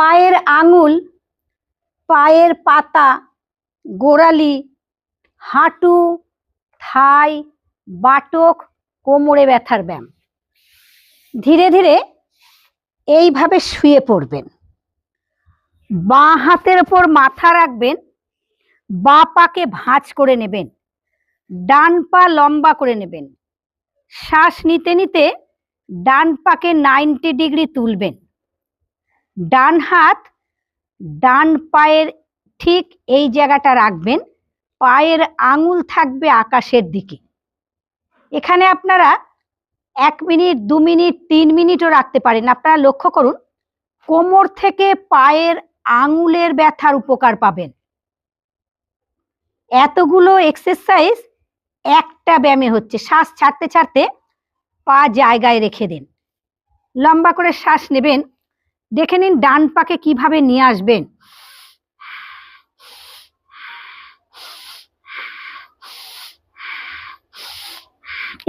পায়ের আঙুল, পায়ের পাতা, গোড়ালি, হাঁটু থাই বাটক, কোমরে ব্যথার ব্যায়াম। ধীরে ধীরে এইভাবে শুয়ে পড়বেন। বাঁ হাতের ওপর মাথা রাখবেন, বাঁ পাকে ভাঁজ করে নেবেন, ডান পা লম্বা করে নেবেন, শ্বাস নিতে নিতে ডান পাকে নাইনটি ডিগ্রি তুলবেন। ডান হাত, ডান পায়ের ঠিক এই জায়গাটা রাখবেন। পায়ের আঙুল থাকবে আকাশের দিকে। এখানে আপনারা এক মিনিট, দু মিনিট, তিন মিনিটও রাখতে পারেন। আপনারা লক্ষ্য করুন, কোমর থেকে পায়ের আঙুলের ব্যথার উপকার পাবেন। এতগুলো এক্সারসাইজ একটা ব্যায়ামে হচ্ছে। শ্বাস ছাড়তে ছাড়তে পা জায়গায় রেখে দিন। লম্বা করে শ্বাস নেবেন। দেখে নিন ডান পাকে কীভাবে নিয়ে আসবেন।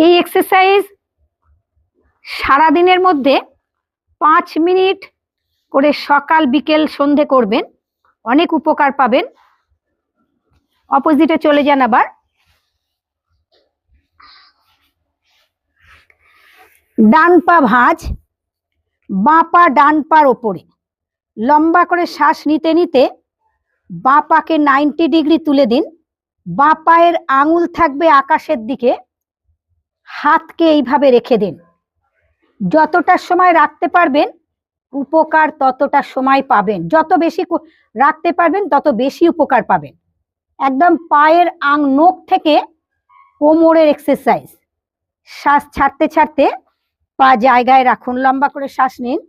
এই এক্সারসাইজ সারাদিনের মধ্যে পাঁচ মিনিট করে সকাল, বিকেল, সন্ধে করবেন। অনেক উপকার পাবেন। অপোজিটে চলে যান আবার। ডান পা ভাঁজ। বাঁ পা ডান পার ওপরে। লম্বা করে শ্বাস নিতে নিতে বাঁ পাকে নাইনটি ডিগ্রি তুলে দিন। বাঁ পায়ের আঙুল থাকবে আকাশের দিকে। হাতকে এইভাবে রেখে দিন। যতটা সময় রাখতে পারবেন, উপকার ততটা সময় পাবেন। যত বেশি রাখতে পারবেন, তত বেশি উপকার পাবেন। একদম পায়ের আং নখ থেকে কোমরের এক্সারসাইজ শ্বাস ছাড়তে ছাড়তে পা জায়গায় রাখুন লম্বা করে শ্বাস নিন।